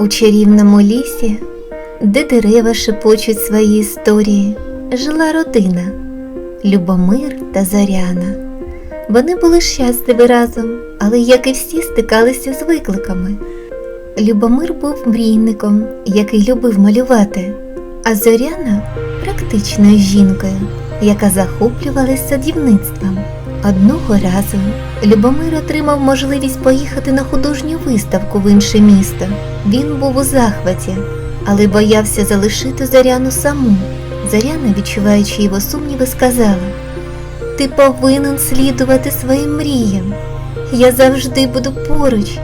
У чарівному лісі, де дерева шепочуть свої історії, жила родина Любомир та Заряна. Вони були щасливі разом, але, як і всі, стикалися з викликами. Любомир був мрійником, який любив малювати, а Зоряна практичною жінкою, яка захоплювалася садівництвом. Одного разу Любомир отримав можливість поїхати на художню виставку в інше місто. Він був у захваті, але боявся залишити Заряну саму. Заряна, відчуваючи його сумніви, сказала: Ти повинен слідувати своїм мріям. Я завжди буду поруч,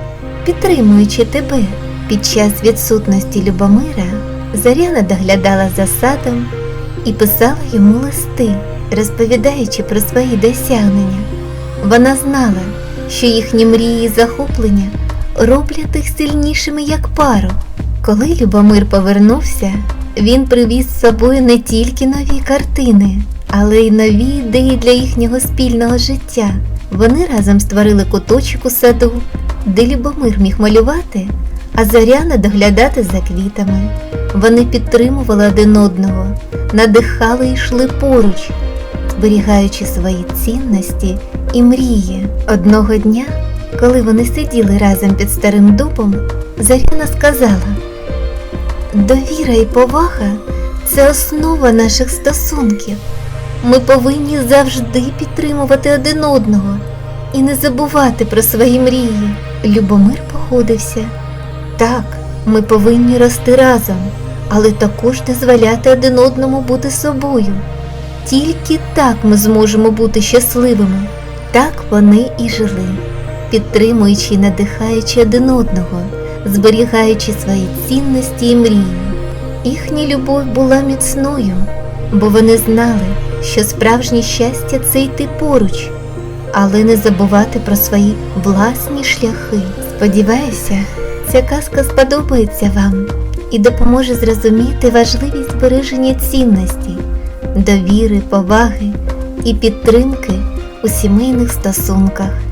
підтримуючи тебе. Під час відсутності Любомира Заряна доглядала за садом і писала йому листи, розповідаючи про свої досягнення. Вона знала, що їхні мрії і захоплення роблять їх сильнішими як пару. Коли Любомир повернувся, він привіз з собою не тільки нові картини, але й нові ідеї для їхнього спільного життя. Вони разом створили куточок у саду, де Любомир міг малювати, а Зоряна доглядати за квітами. Вони підтримували один одного, надихали і йшли поруч, зберігаючи свої цінності і мрії. Одного дня, коли вони сиділи разом під старим дубом, Заряна сказала: Довіра і повага це основа наших стосунків. Ми повинні завжди підтримувати один одного і не забувати про свої мрії. Любомир погодився. Так, ми повинні рости разом, але також дозволяти один одному бути собою. Тільки так ми зможемо бути щасливими. Так вони і жили, підтримуючи і надихаючи один одного, зберігаючи свої цінності і мрії. Їхня любов була міцною, бо вони знали, що справжнє щастя це йти поруч, але не забувати про свої власні шляхи. Сподіваюся, ця казка сподобається вам і допоможе зрозуміти важливість збереження цінностей, довіри, поваги і підтримки у сімейних стосунках.